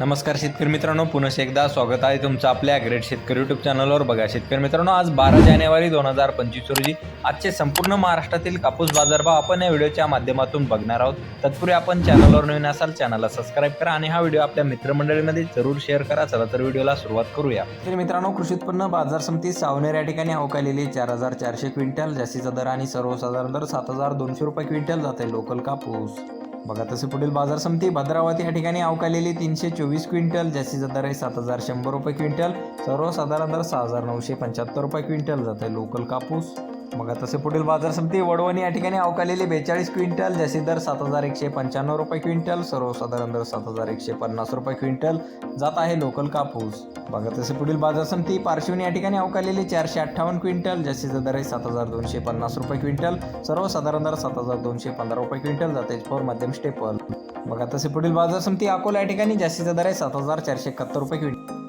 नमस्कार शेतकरी मित्रांनो पुन्हा एकदा स्वागत आहे तुमचं आपल्या ग्रेट शेतकरी युट्यूब चॅनलवर बघा शेतकरी मित्रांनो आज बारा जानेवारी दोन हजार पंचवीस रोजी आजचे संपूर्ण महाराष्ट्रातील कापूस बाजारभाव आपण या व्हिडिओच्या माध्यमातून बघणार आहोत. तत्पूर्वी आपण चॅनलवर नवीन असाल चॅनलला सबस्क्राईब करा आणि हा व्हिडिओ आपल्या मित्रमंडळीमध्ये जरूर शेअर करा. चला तर व्हिडिओला सुरुवात करूया. तर मित्रांनो कृषी उत्पन्न बाजार समिती सावनेर या ठिकाणी अवकालेली चार हजार चारशे क्विंटल जास्तीचा दर आणि सर्वसाधारण दर सात हजार दोनशे रुपये क्विंटल जाते. लोकल कापूस. बघा तसे पुढील बाजार समिती भद्रावती या ठिकाणी अवकालेली तीनशे चोवीस क्विंटल जास्तीचा दर आहे सात हजार शंभर रुपये क्विंटल सर्वसाधारण दर सहा हजार नऊशे पंच्याहत्तर रुपये क्विंटल जात आहे. लोकल कापूस. मग तसे पुढील बाजार समिती वडवणी या ठिकाणी अवकालेली बेचाळीस क्विंटल जास्तीत दर सात हजार एकशे पंच्याण्णव रुपये क्विंटल सर्वसाधारण दर सात हजार एकशे पन्नास रुपये क्विंटल. जात आहे लोकल कापूस. बघा तसे पुढील बाजार समिती पार्श्वनी या ठिकाणी अवकालेली चारशे अठ्ठावन्न क्विंटल जास्तीचा दर आहे सात हजार दोनशे पन्नास रुपये क्विंटल सर्वसाधारण दर सात हजार दोनशे पंधरा रुपये क्विंटल जाते फोर मध्यम स्टेपल बघा तसे पुढील बाजार समिती अकोला या ठिकाणी जास्तीचा दर आहे सात हजार चारशे एकाहत्तर रुपये क्विंटल.